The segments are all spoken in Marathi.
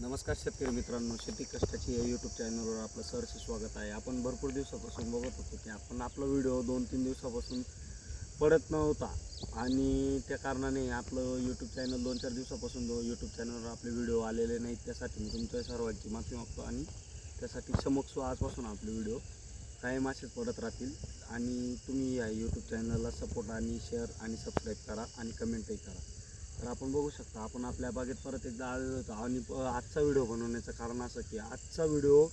नमस्कार शेतकरी मित्रांनो शेती कष्टाची या यूट्यूब चॅनलवर आपलं सहर्ष स्वागत आहे. आपण भरपूर दिवसापासून बघत होतो की आपण आपला व्हिडिओ दोन तीन दिवसापासून पडत नव्हता. आणि त्या कारणाने आपलं यूट्यूब चॅनल दोन चार दिवसापासून जो यूट्यूब चॅनलवर आपले व्हिडिओ आलेले नाहीत त्यासाठी मी तुमच्या सर्वांची माफी मागतो आणि त्यासाठी समक्ष आजपासून आपले व्हिडिओ कायम असेच पडत राहतील. आणि तुम्ही या यूट्यूब चॅनलला सपोर्ट आणि शेअर आणि सबस्क्राईब करा आणि कमेंटही करा. तर आपण बघू शकता आपण आपल्या बागेत परत एकदा आलेलो होतो आणि आजचा व्हिडिओ बनवण्याचं कारण असं की आजचा व्हिडिओ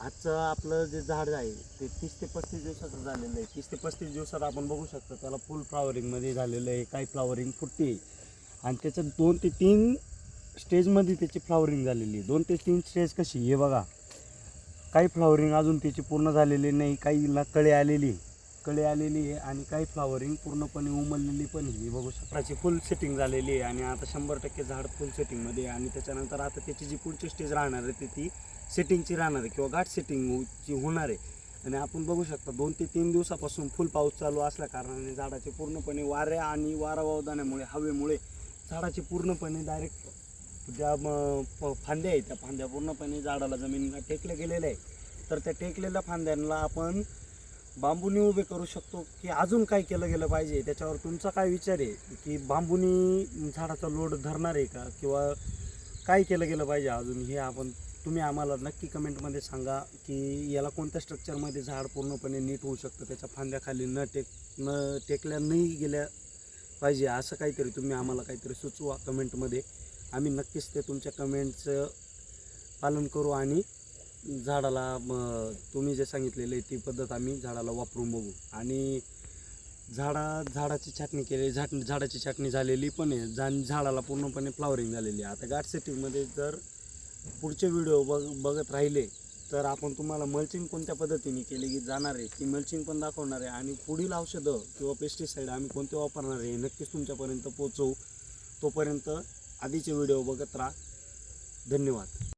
आजचं आपलं जे झाड आहे ते तीस ते पस्तीस दिवसाचं झालेलं आहे. तीस ते पस्तीस दिवसात आपण बघू शकतो त्याला फुल फ्लावरिंगमध्ये झालेलं आहे काही फ्लावरिंग फुटते आहे. आणि त्याचं दोन ते तीन स्टेजमध्ये त्याची फ्लावरिंग झालेली आहे. दोन ते तीन स्टेज कशी हे बघा. काही फ्लावरिंग अजून त्याची पूर्ण झालेली नाही काहीला कळे आलेली कळे आलेली आहे आणि काही फ्लावरिंग पूर्णपणे उमललेली पण ही बघू शकताची फुल सेटिंग झालेली आहे आणि आता शंभर टक्के झाड फुल सेटिंगमध्ये आहे. आणि त्याच्यानंतर आता त्याची जी पुढची स्टेज राहणार आहे ती ती सेटिंगची राहणार आहे किंवा गाठ सेटिंगची होणार आहे. आणि आपण बघू शकता दोन ते तीन दिवसापासून फुल पाऊस चालू असल्या कारणाने झाडाचे पूर्णपणे वाऱ्या आणि वारा वावदानामुळे हवेमुळे झाडाचे पूर्णपणे डायरेक्ट ज्या प- फांद्या आहेत त्या फांद्या पूर्णपणे झाडाला जमीन टेकल्या गेलेल्या आहे तर त्या टेकलेल्या फांद्यांना आपण बांबूनी उभे करू शकतो की अजून काय केलं गेलं पाहिजे? त्याच्यावर तुमचा काय विचार आहे की बांबूनी झाडाचा लोड धरणार आहे का? किंवा काय केलं गेलं पाहिजे अजून? हे आपण तुम्ही आम्हाला नक्की कमेंटमध्ये सांगा की याला कोणत्या स्ट्रक्चरमध्ये झाड पूर्णपणे नीट होऊ शकतं त्याच्या फांद्याखाली न टेक न टेकल्या नाही गेल्या पाहिजे असं काहीतरी तुम्ही आम्हाला काहीतरी सुचवा कमेंटमध्ये. आम्ही नक्कीच ते तुमच्या कमेंटचं पालन करू आणि झाडाला तुम्ही जे सांगितलेलं आहे ती पद्धत आम्ही झाडाला वापरून बघू. आणि झाडा झाडाची छाटणी केली झाट झाडाची छाटणी झालेली पण आहे. झा झाडाला पूर्णपणे फ्लावरिंग झालेली आहे. आता गाठ सेटिंगमध्ये जर पुढचे व्हिडिओ बघ बघत राहिले तर आपण तुम्हाला मल्चिंग कोणत्या पद्धतीने केली की जाणार आहे ती मल्चिंग पण दाखवणार आहे. आणि पुढील औषधं किंवा पेस्टिसाईड आम्ही कोणते वापरणार आहे नक्कीच तुमच्यापर्यंत पोचवू तोपर्यंत आधीचे व्हिडिओ बघत राहा. धन्यवाद.